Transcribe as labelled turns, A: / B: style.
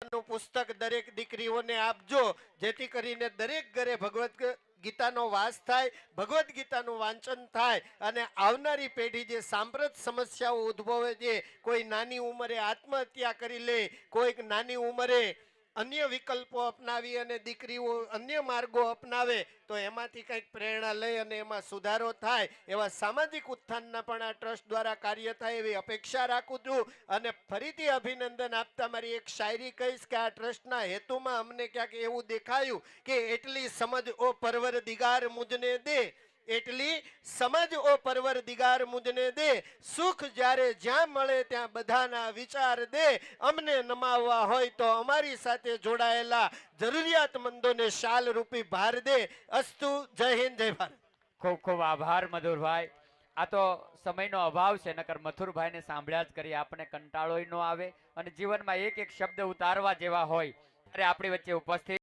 A: ગીતાનું પુસ્તક દરેક દીકરીઓને આપજો, જેથી કરીને દરેક ઘરે ભગવદ્ ગીતાનો વાસ થાય, ભગવદ્ ગીતાનું વાંચન થાય, અને આવનારી પેઢી જે સાંપ્રત સમસ્યાઓ ઉદ્ભવે છે, કોઈ નાની ઉંમરે આત્મહત્યા કરી લે, કોઈક નાની ઉંમરે અન્ય વિકલ્પો અપનાવી અને દીકરીઓ અન્ય માર્ગો અપનાવે, તો એમાંથી કંઈક પ્રેરણા લઈ અને એમાં સુધારો થાય, એવા સામાજિક ઉત્થાનના પણ આ ટ્રસ્ટ દ્વારા કાર્ય થાય એવી અપેક્ષા રાખું છું. અને ફરીથી અભિનંદન આપતા મારી એક શાયરી કહીશ કે આ ટ્રસ્ટના હેતુમાં અમને ક્યાંક એવું દેખાયું કે એટલી સમજ ઓ પરવર દિગાર મુજને દે. એટલી સમજ ઓ પરવર દિગાર મુજને દે. સુખ જ્યારે જ્યાં મળે ત્યાં બધાના વિચાર દે. અમને નમાવવા હોય તો અમારી સાથે જોડાયેલા જરૂરિયાતમંદોને શાલ રૂપી ભાર દે. અસ્તુ, જય હિન્દ, જય ભારત.
B: ખૂબ ખૂબ આભાર, મધુરભાઈ. આ તો સમયનો અભાવ છે, નકર મથુરભાઈને સાંભળ્યા જ કરી આપણે કંટાળોય ન આવે અને જીવનમાં એક એક શબ્દ ઉતારવા જેવા હોય, ત્યારે આપણી વચ્ચે ઉપસ્થિત